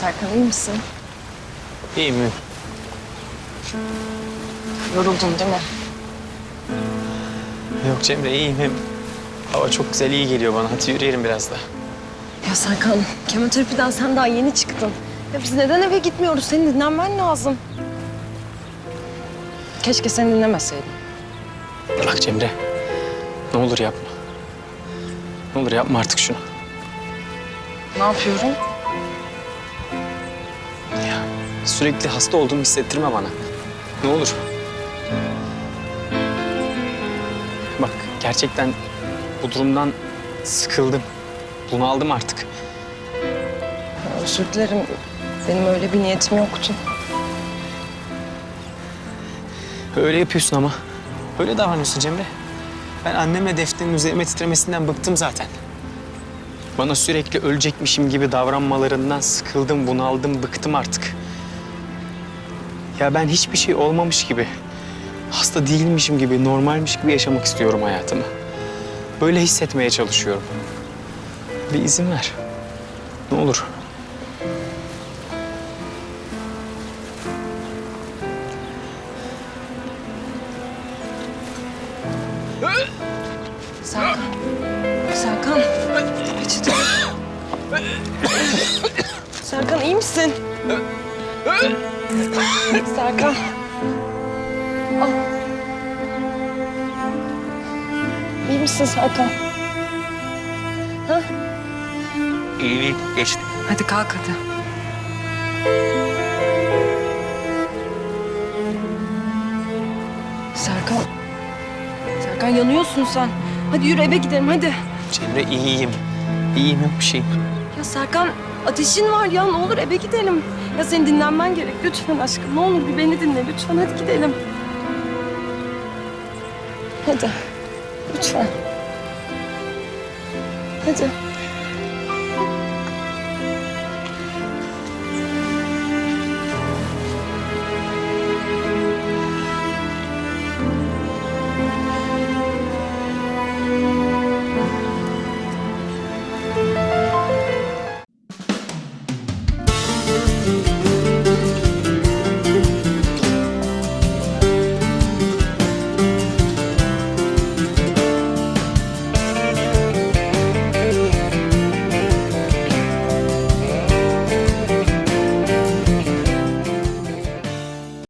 Serkan iyi misin? İyi mi? Yoruldun değil mi? Yok Cemre iyiyim hem hava çok güzel iyi geliyor bana. Hadi yürüyelim biraz da. Ya Serkan, kemoterapiden sen daha yeni çıktın. Ya biz neden eve gitmiyoruz? Senin dinlenmen lazım. Keşke seni dinlemeseydim. Bak Cemre ne olur yapma. Ne olur yapma artık şunu. Ne yapıyorum? Sürekli hasta olduğumu hissettirme bana. Ne olur. Bak gerçekten bu durumdan sıkıldım. Bunaldım artık. Özür dilerim. Benim öyle bir niyetim yoktu. Öyle yapıyorsun ama. Öyle davranıyorsun Cemre. Ben annemle Defne'nin üzerime titremesinden bıktım zaten. Bana sürekli ölecekmişim gibi davranmalarından sıkıldım, bunaldım, bıktım artık. Ya ben hiçbir şey olmamış gibi, hasta değilmişim gibi, normalmiş gibi yaşamak istiyorum hayatımı. Böyle hissetmeye çalışıyorum. Bir izin ver. Ne olur. Serkan. Serkan. Peçete. Serkan iyi misin? Serkan. Al. İyi misin Serkan? Ha? İyi, geçti. Hadi kalk hadi. Serkan. Serkan yanıyorsun sen. Hadi yürü eve gidelim hadi. Cemre iyiyim. İyiyim yok bir şeyim. Ya Serkan ateşin var ya ne olur eve gidelim. Ya senin dinlenmen gerek lütfen aşkım. Ne olur bir beni dinle lütfen hadi gidelim. Hadi. Lütfen. Hadi.